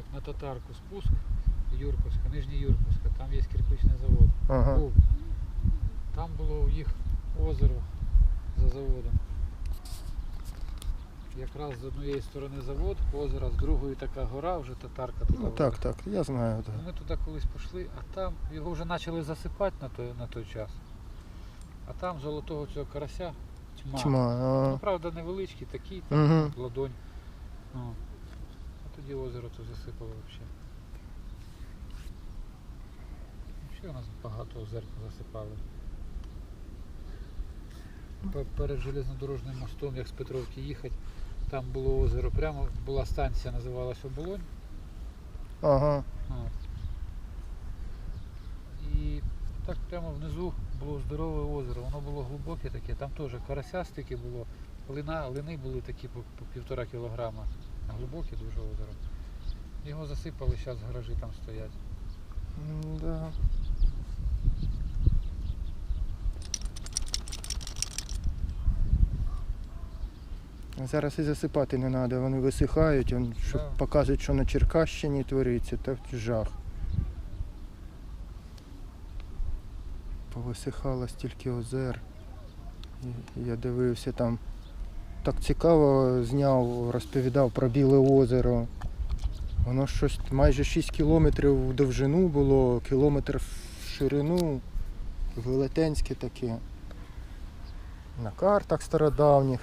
як на татарку спуск, Юрковська, Нижня Юрковська, там є кирпичний завод. Ага. Був. Там було у їх озеро за заводом. Якраз з однієї сторони завод, озеро, з другої така гора, вже татарка туди. Ну так, так, я знаю. Да. Ми туди колись пішли, а там його вже почали засипати на той, на той час. А там золотого цього карася тьма. Тьма. Ну, правда, невеличкий такий, там, Угу. ладонь. Ну. Тоді озеро то засипало взагалі. Взагалі у нас багато озер засипали. Перед железнодорожним мостом, як з Петровки їхати, там було озеро, прямо була станція, називалась Оболонь. Ага. От. І так прямо внизу було здорове озеро, воно було глибоке таке, там теж карася стільки було, лина, лини були такі по, по півтора кілограма. Глибоке дуже озеро. Його засипали, зараз гаражі там стоять. Да. Зараз і засипати не треба, вони висихають, он, щоб Да. показують, що на Черкащині твориться, так жах. Повисихало стільки озер. Я дивився там. Так цікаво зняв, розповідав про Біле озеро. Воно щось майже 6 кілометрів в довжину було, кілометр в ширину, велетенське таке. На картах стародавніх.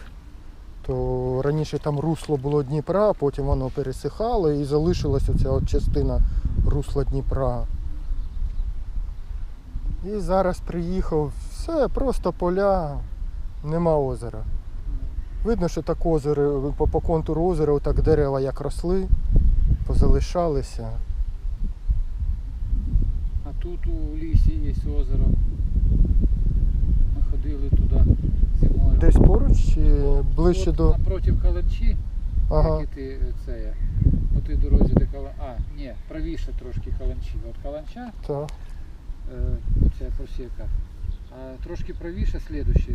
То раніше там русло було Дніпра, потім воно пересихало і залишилася ця от частина русла Дніпра. І зараз приїхав, все, просто поля, нема озера. Видно, що так озеро, по, по контуру озера так дерева як росли, позалишалися. А тут у лісі є озеро. Ми ходили туди зимою. Десь поруч чи ближче От до. Напроти Каланчі, Ага. як і ти е, це по тій дорозі, де Кала... А, ні, правіше трошки Каланчі. От Каланча, Так. е, оця просіка. А трошки правіше слідуща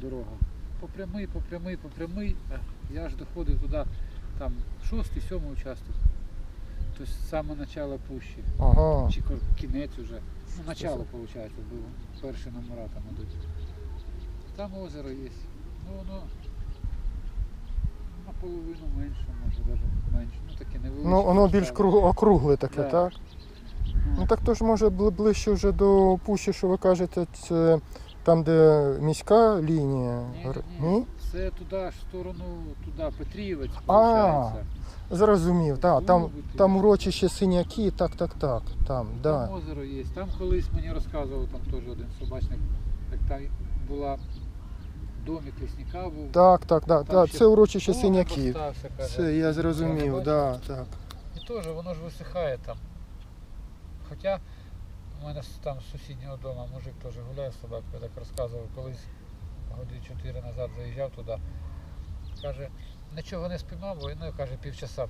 дорога. По прямий, по прямий, по прямий. А Я ж доходив туди, там шостий, сьомий участок. Тобто саме начало пущі. Ага. Чи кінець уже. Ну, начало, виходить, було. Перші номера там ідуть. Там озеро є. Ну воно наполовину менше, може навіть менше. Ну таке невеличке. Ну воно більш круг- округле таке, Да. так? Ну так то ж може ближче вже до пущі, що ви кажете, це там, де міська лінія. Ні, ні, ні. Це туди в сторону, туди, Петрівець, А, виходить. Зрозумів, так. Там, там урочище синяки, так, так, так. Там, да. Там озеро є. Там колись мені розказував, там теж один собачник, як там була домик лісника був. Так, так, так, Там так. ще Це урочище Домик синяків. остався, каже. Це я зрозумів, бачив. да, так. І теж воно ж висихає там. Хоча у мене там з сусіднього дому мужик теж гуляє з собакою, так розказував, колись годи 4 назад заїжджав туди. Каже, нічого не спіймав, бо ну, каже, півчаса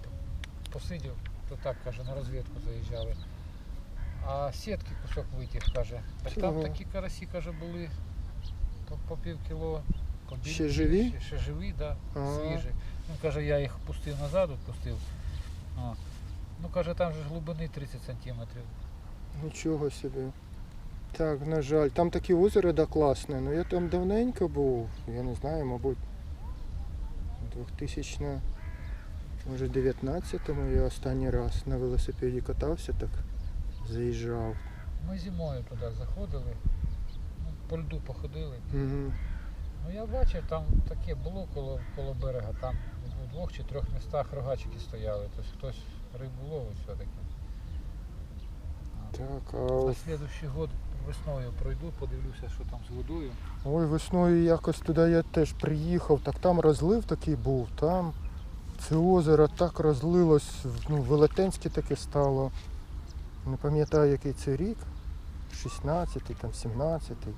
посидів, то так, каже, на розвідку заїжджали. А сітки кусок витяг, каже. Так там Чого? такі карасі, каже, були по, по пів кіло. по білі- Ще живі? Ще, ще живі, да, Ага. свіжі. Він каже, я їх пустив назад, відпустив. Ну каже, там же ж глибини 30 сантиметрів. Нічого собі. Так, на жаль, там таке озеро да, класне. Ну я там давненько був, я не знаю, мабуть, 2000, може 19-му я останній раз на велосипеді катався, так заїжджав. Ми зимою туди заходили, ну, по льду походили. Угу. Ну я бачив, там таке було коло, коло берега, там у двох чи трьох містах рогачики стояли, тобто хтось рибу ловив все-таки. А, Так, На а слідуючий год весною пройду, подивлюся, що там з водою. ой, весною якось туди я теж приїхав, так там розлив такий був, там це озеро так розлилось, ну, велетенське таке стало. Не пам'ятаю, який це рік. 16-й, там 17-й.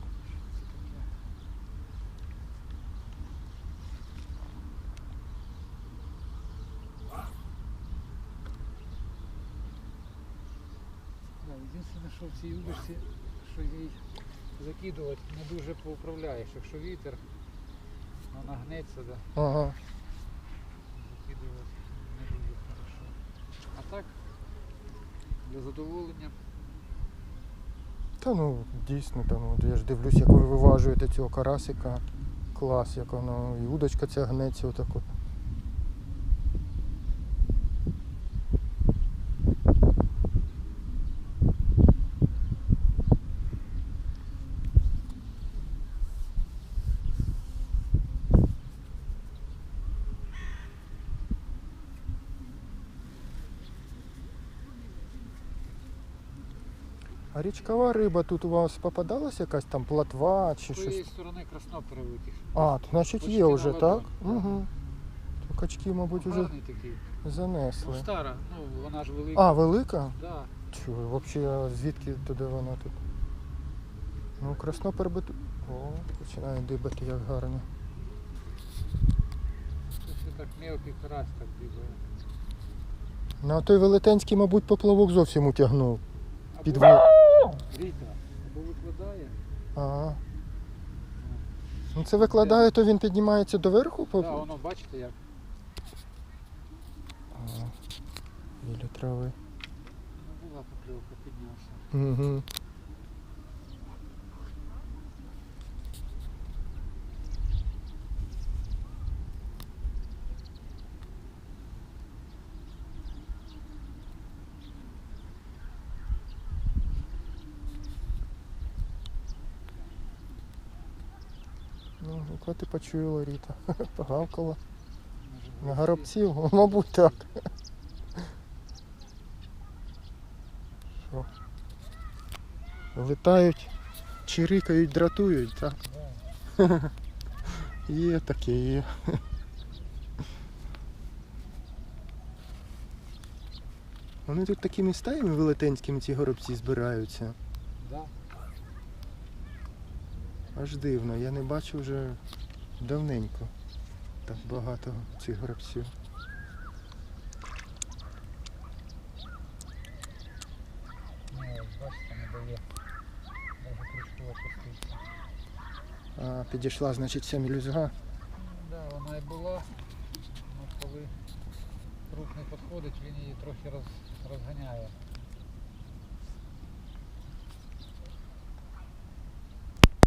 Да, Єдине, що в цій удочці, що їй закидувати не дуже поуправляєш. Якщо вітер, вона гнеться, да, Ага. закидувати не дуже хорошо. А так для задоволення. Та ну дійсно там, от я ж дивлюсь, як ви виважуєте цього карасика. Клас, як воно. І удочка ця гнеться отак А річкова риба тут у вас попадалась якась там платва чи щось? З тієї сторони краснопери витяг. А, то, значить Почти є на вже, так? Угу. То качки, мабуть, вже Гарний такий. Ну, занесли. стара, ну вона ж велика. А, велика? Да. Чого, взагалі, звідки туди вона тут? Ну, краснопер би тут. О, починає дибати як гарно. Це ще так мелкий карась так бігає. Ну, а той велетенський, мабуть, поплавок зовсім утягнув. Або Під во- Ріта, або викладає. Ага. Ну це викладає, то він піднімається доверху? Так, да, воно бачите як. Ага. Біля трави. Ну, була покривка, піднявся. Угу. Ну, яка ти почула, Ріта? Погавкала. На горобці. горобців? Мабуть, так. Що? Летають, чирикають, дратують, так? Є таке, є. Вони тут такими стаями велетенськими ці горобці збираються. Да. Аж дивно, я не бачу вже давненько так багато цих горобців. Ну. А, підійшла, значить, ця мілюзга. Ну, да, вона і була. Ну, коли рук не підходить, він її трохи роз, розганяє.